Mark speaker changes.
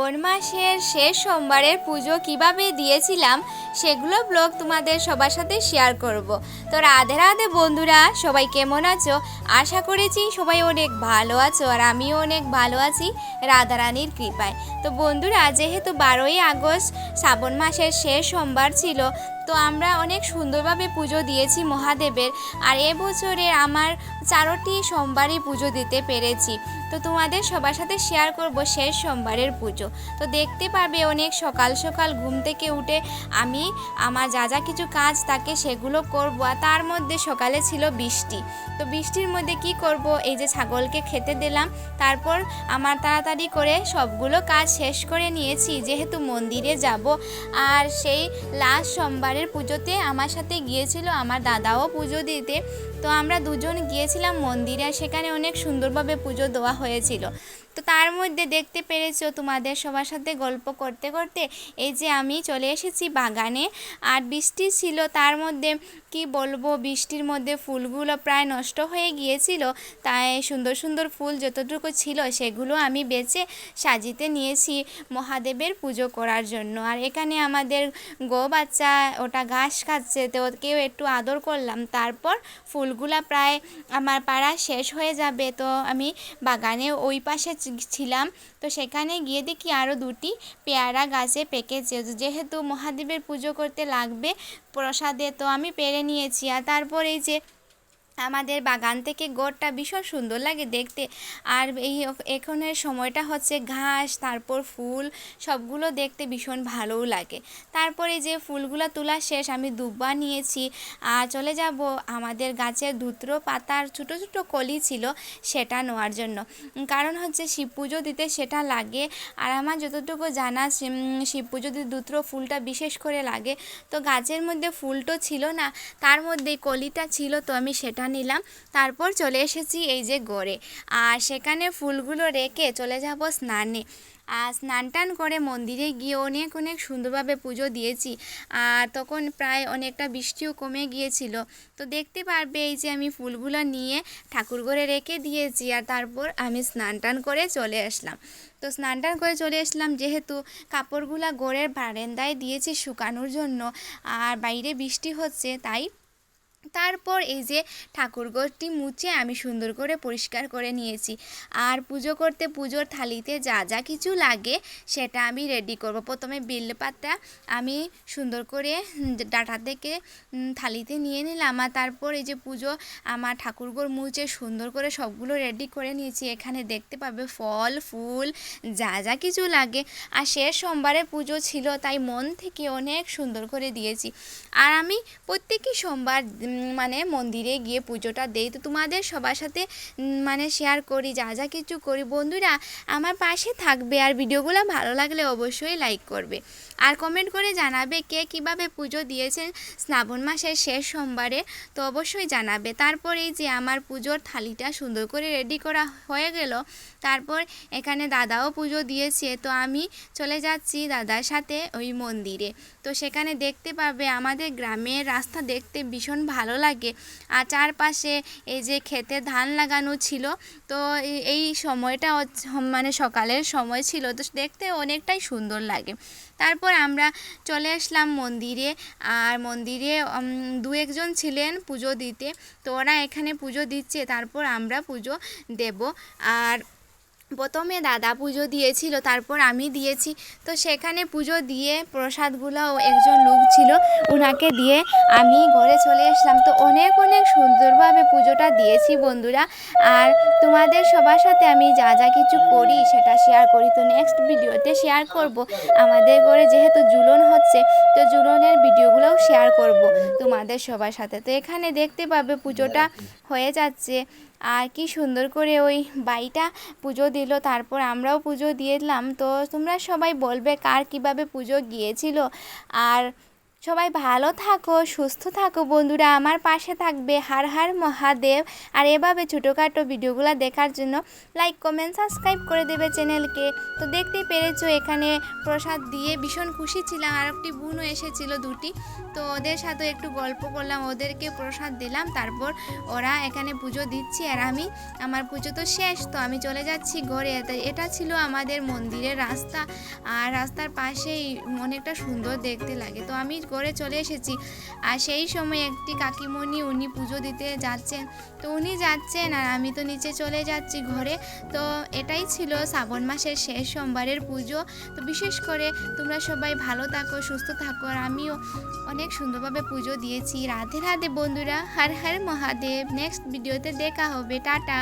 Speaker 1: শ্রাবণ মাসের শেষ সোমবারের পুজো কীভাবে দিয়েছিলাম সেগুলো ব্লগ তোমাদের সবার সাথে শেয়ার করব। তো রাধে রাধে বন্ধুরা, সবাই কেমন আছো? আশা করেছি সবাই অনেক ভালো আছো আর আমিও অনেক ভালো আছি রাধারানীর কৃপায়। তো বন্ধুরা, যেহেতু বারোই আগস্ট, শ্রাবণ মাসের শেষ সোমবার ছিল, তো আমরা অনেক সুন্দরভাবে পুজো দিয়েছি মহাদেবের। আর এবছরে আমার চারোটি সোমবারই পুজো দিতে পেরেছি। তো তোমাদের সবার সাথে শেয়ার করব শেষ সোমবারের পুজো। তো দেখতে পাবে অনেক সকাল সকাল ঘুম থেকে উঠে আমি আমার যা যা কিছু কাজ থাকে সেগুলো করব। আর তার মধ্যে সকালে ছিল বৃষ্টি। তো বৃষ্টির মধ্যে কি করব? এই যে ছাগলকে খেতে দিলাম। তারপর আমার তাড়াতাড়ি করে সবগুলো কাজ শেষ করে নিয়েছি, যেহেতু মন্দিরে যাব। আর সেই লাস্ট সোমবারের পুজোতে আমার সাথে গিয়েছিল আমার দাদাও পুজো দিতে। তো আমরা দুজন গিয়েছিলাম মন্দিরে সেখানে অনেক সুন্দরভাবে পুজো দেওয়া হয়েছিল। তো তার মধ্যে দেখতে পেরেছ তোমাদের সবার সাথে গল্প করতে করতে এই যে আমি চলে এসেছি বাগানে আর বৃষ্টি ছিল তার মধ্যে কি বলব বৃষ্টির মধ্যে ফুলগুলো প্রায় নষ্ট হয়ে গিয়েছিল। তাই সুন্দর সুন্দর ফুল যতটুকু ছিল সেগুলো আমি বেছে সাজিতে নিয়েছি মহাদেবের পুজো করার জন্য। আর এখানে আমাদের গো বাচ্চা ওটা ঘাস খাচ্ছে তো ওকেও একটু আদর করলাম। তারপর ফুলগুলা প্রায় আমার পাড়া শেষ হয়ে যাবে। তো আমি বাগানে ওই পাশে ছিলাম। তো সেখানে গিয়ে দেখি আরও দুটি পেয়ারা গাছে পেকেছে। যেহেতু মহাদেবের পুজো করতে লাগবে প্রসাদে, তো আমি পেরে নিয়েছি। আর তারপর এই যে আমাদের বাগান থেকে গোড়টা ভীষণ সুন্দর লাগে দেখতে। আর এই এখনের সময়টা হচ্ছে ঘাস, তারপর ফুল, সবগুলো দেখতে ভীষণ ভালোও লাগে। তারপরে যে ফুলগুলো তোলা শেষ আমি দুব্বা নিয়েছি। আর চলে যাব আমাদের গাছের ধুত্র পাতার ছোটো ছোটো কলি ছিল সেটা নেওয়ার জন্য। কারণ হচ্ছে শিব পুজো দিতে সেটা লাগে। আর আমার যতটুকু জানা শিব- পুজো দিতে ধুত্র ফুলটা বিশেষ করে লাগে। তো গাছের মধ্যে ফুলটো ছিল না, তার মধ্যে কলিটা ছিল তো আমি সেটা নিলাম। তারপর চলে এসেছি এই যে গড়ে। আর সেখানে ফুলগুলো রেখে চলে যাব স্নানে। আর স্নান টান করে মন্দিরে গিয়ে অনেক অনেক সুন্দরভাবে পুজো দিয়েছি। আর তখন প্রায় অনেকটা বৃষ্টিও কমে গিয়েছিল। তো দেখতে পারবে এই যে আমি ফুলগুলো নিয়ে ঠাকুর ঘরে রেখে দিয়েছি আর তারপর আমি স্নান টান করে চলে আসলাম। তো স্নান টান করে চলে আসলাম যেহেতু কাপড়গুলা ঘরের বারান্দায় দিয়েছি শুকানোর জন্য। আর বাইরে বৃষ্টি হচ্ছে, তাই তারপর এই যে ঠাকুরঘরটি মুছে আমি সুন্দর করে পরিষ্কার করে নিয়েছি। আর পুজো করতে পুজোর থালিতে যা যা কিছু লাগে সেটা আমি রেডি করব। প্রথমে বেলপাতা আমি সুন্দর করে ডাটা থেকে থালিতে নিয়ে নিলাম। আর তারপর এই যে পুজো আমার ঠাকুরঘর মুছে সুন্দর করে সবগুলো রেডি করে নিয়েছি। এখানে দেখতে পাবে ফল, ফুল, যা যা কিছু লাগে। আর শেষ সোমবারে পুজো ছিল, তাই মন থেকে অনেক সুন্দর করে দিয়েছি। আর আমি প্রত্যেকই সোমবার মানে মন্দিরে গিয়ে পুজোটা দেই। তো তোমাদের সবার সাথে মানে শেয়ার করি, যা যা কিছু করি। বন্ধুরা, আমার পাশে থাকবে আর ভিডিওগুলো ভালো লাগলে অবশ্যই লাইক করবে। আর কমেন্ট করে জানাবে কে কীভাবে পুজো দিয়েছেন শ্রাবণ মাসের শেষ সোমবারে, তো অবশ্যই জানাবে। তারপর এই যে আমার পুজোর থালিটা সুন্দর করে রেডি করা হয়ে গেল। তারপর এখানে দাদাও পুজো দিয়েছে। তো আমি চলে যাচ্ছি দাদার সাথে ওই মন্দিরে। তো সেখানে দেখতে পাবে আমাদের গ্রামের রাস্তা দেখতে ভীষণ ভালো লাগে। আর চারপাশে এই যে খেতে ধান লাগানো ছিল, তো এই সময়টা মানে সকালের সময় ছিল, তো দেখতে অনেকটাই সুন্দর লাগে। তারপর আমরা চলে আসলাম মন্দিরে, আর মন্দিরে দু একজন ছিলেন পুজো দিতে, তো ওরা এখানে পুজো দিচ্ছে, তারপর আমরা পুজো দেব। আর প্রথমে দাদা পুজো দিয়েছিল, তারপর আমি দিয়েছি। তো সেখানে পুজো দিয়ে প্রসাদগুলো একজন লোক ছিল ওনাকে দিয়ে আমি ঘরে চলে আসলাম। তো অনেক অনেক সুন্দরভাবে পুজোটা দিয়েছি বন্ধুরা। আর তোমাদের সবার সাথে আমি যা যা কিছু করি সেটা শেয়ার করি। তো নেক্সট ভিডিওতে শেয়ার করব। আমাদের ঘরে যেহেতু জুলন হচ্ছে, তো জুলনের ভিডিওগুলোও শেয়ার করব। তোমাদের সবার সাথে তো এখানে দেখতে পাবে পুজোটা হয়ে যাচ্ছে। আর কি সুন্দর করে ওই বাড়িটা পুজো দিল, তারপর আমরাও পুজো দিয়ে দিলাম। তো তোমরা সবাই বলবে কার কীভাবে পুজো গিয়েছিল। আর সবাই ভালো থাকো, সুস্থ থাকো বন্ধুরা। আমার পাশে থাকবে হার হার মহাদেব। আর এভাবে ছোটোখাটো ভিডিওগুলো দেখার জন্য লাইক কমেন্ট সাবস্ক্রাইব করে দেবে চ্যানেলকে। তো দেখতেই পেরেছ, এখানে প্রসাদ দিয়ে ভীষণ খুশি ছিলাম। আর একটি বোনও এসেছিল দুটি। তো ওদের সাথে একটু গল্প করলাম, ওদেরকে প্রসাদ দিলাম। তারপর ওরা এখানে পুজো দিচ্ছি আর আমি, আমার পুজো তো শেষ। তো আমি চলে যাচ্ছি ঘরে। এটা ছিল আমাদের মন্দিরের রাস্তা। আর রাস্তার পাশেই অনেকটা সুন্দর দেখতে লাগে। তো আমি ঘরে চলে এসেছি। আর সেই সময় একটি কাকিমণি উনি পুজো দিতে যাচ্ছেন। তো উনি যাচ্ছেন আর আমি তো নিচে চলে যাচ্ছি ঘরে। তো এটাই ছিল শ্রাবণ মাসের শেষ সোমবারের পুজো। তো বিশেষ করে তোমরা সবাই ভালো থাকো, সুস্থ থাকো। আর আমিও অনেক সুন্দরভাবে পুজো দিয়েছি। রাধে রাধে বন্ধুরা। হর হর মহাদেব। নেক্সট ভিডিওতে দেখা হবে। টাটা।